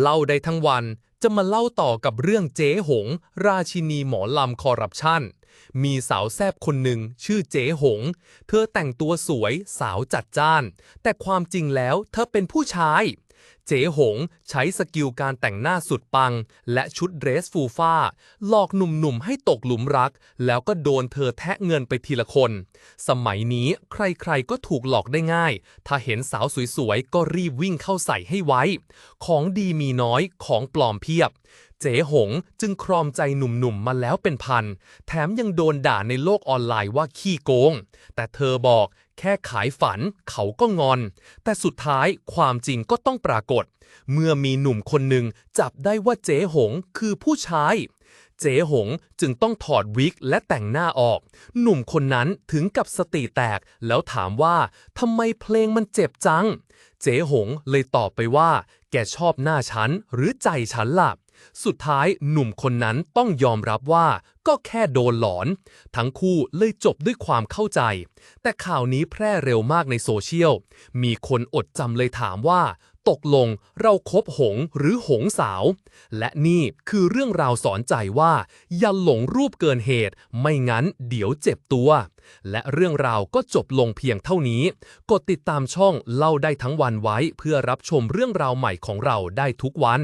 เล่าได้ทั้งวันจะมาเล่าต่อกับเรื่องเจ๊หง ราชินีหมอลำคอร์รัปชันมีสาวแซบคนหนึ่งชื่อเจ๊หง เธอแต่งตัวสวยสาวจัดจ้าน แต่ความจริงแล้วเธอเป็นผู้ชาย เจ๊หง ใช้สกิลการแต่งหน้าสุดปัง และชุดเดรสฟูฟ้า หลอกหนุ่มๆให้ตกหลุมรัก แล้วก็โดนเธอแทะเงินไปทีละคน สมัยนี้ใครๆก็ถูกหลอกได้ง่าย ถ้าเห็นสาวสวยๆ ก็รีบวิ่งเข้าใส่ให้ไว้ ของดีมีน้อยของปลอมเพียบเจ๊หงจึงครอมใจหนุ่มๆมาแล้วเป็นพัน แถมยังโดนด่าในโลกออนไลน์ว่าขี้โกง แต่เธอบอก แค่ขายฝันเขาก็งอน แต่สุดท้ายความจริงก็ต้องปรากฏ เมื่อมีหนุ่มคนหนึ่งจับได้ว่าเจ๊หงคือผู้ชาย เจ๊หงจึงต้องถอดวิกและแต่งหน้าออก หนุ่มคนนั้นถึงกับสติแตก แล้วถามว่าทำไมเพลงมันเจ็บจัง เจ๊หงเลยตอบไปว่า แกชอบหน้าฉันหรือใจฉันล่ะ สุดท้ายหนุ่มคนนั้นต้องยอมรับว่าก็แค่โดนหลอน ทั้งคู่เลยจบด้วยความเข้าใจ แต่ข่าวนี้แพร่เร็วมากในโซเชียล มีคนอดจำเลยถามว่า ตกลงเราคบหงหรือหงสาว และนี่คือเรื่องราวสอนใจว่า อย่าหลงรูปเกินเหตุ ไม่งั้นเดี๋ยวเจ็บตัว และเรื่องราวก็จบลงเพียงเท่านี้ กดติดตามช่องเล่าได้ทั้งวันไว้เพื่อรับชมเรื่องราวใหม่ของเราได้ทุกวัน